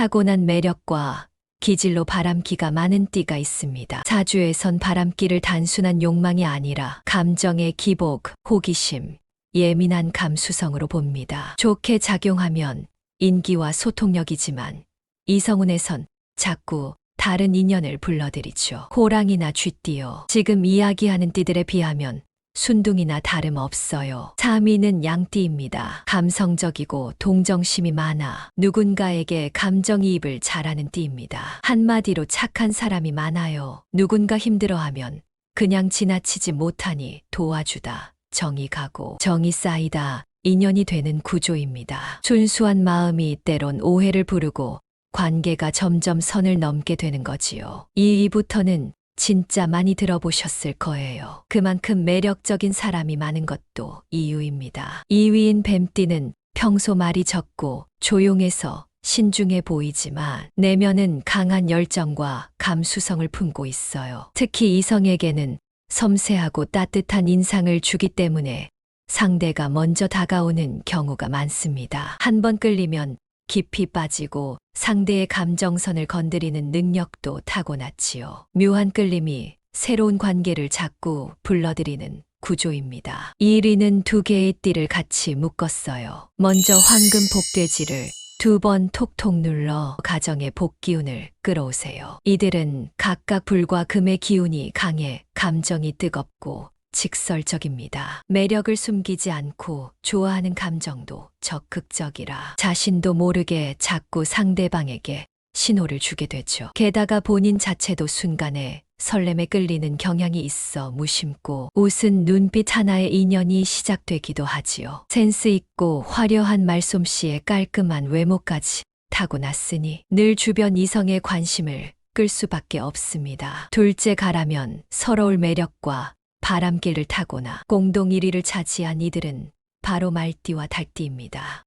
타고난 매력과 기질로 바람기가 많은 띠가 있습니다. 사주에선 바람기를 단순한 욕망이 아니라 감정의 기복, 호기심, 예민한 감수성으로 봅니다. 좋게 작용하면 인기와 소통력이지만 이성운에선 자꾸 다른 인연을 불러들이죠. 호랑이나 쥐띠요. 지금 이야기하는 띠들에 비하면 순둥이나 다름없어요. 3위는 양띠입니다. 감성적이고 동정심이 많아 누군가에게 감정이입을 잘하는 띠입니다. 한마디로 착한 사람이 많아요. 누군가 힘들어하면 그냥 지나치지 못하니 도와주다. 정이 가고 정이 쌓이다. 인연이 되는 구조입니다. 순수한 마음이 때론 오해를 부르고 관계가 점점 선을 넘게 되는 거지요. 이 위부터는 진짜 많이 들어보셨을 거예요. 그만큼 매력적인 사람이 많은 것도 이유입니다. 2위인 뱀띠는 평소 말이 적고 조용해서 신중해 보이지만 내면은 강한 열정과 감수성을 품고 있어요. 특히 이성에게는 섬세하고 따뜻한 인상을 주기 때문에 상대가 먼저 다가오는 경우가 많습니다. 한 번 끌리면 깊이 빠지고 상대의 감정선을 건드리는 능력도 타고났지요. 묘한 끌림이 새로운 관계를 자꾸 불러들이는 구조입니다. 1위는 두 개의 띠를 같이 묶었어요. 먼저 황금 복돼지를 두 번 톡톡 눌러 가정의 복기운을 끌어오세요. 이들은 각각 불과 금의 기운이 강해 감정이 뜨겁고 직설적입니다. 매력을 숨기지 않고 좋아하는 감정도 적극적이라 자신도 모르게 자꾸 상대방에게 신호를 주게 되죠. 게다가 본인 자체도 순간에 설렘에 끌리는 경향이 있어 무심고 웃은 눈빛 하나에 인연이 시작되기도 하지요. 센스 있고 화려한 말솜씨에 깔끔한 외모까지 타고났으니 늘 주변 이성의 관심을 끌 수밖에 없습니다. 둘째 가라면 서러울 매력과 바람길을 타거나 공동 1위를 차지한 이들은 바로 말띠와 달띠입니다.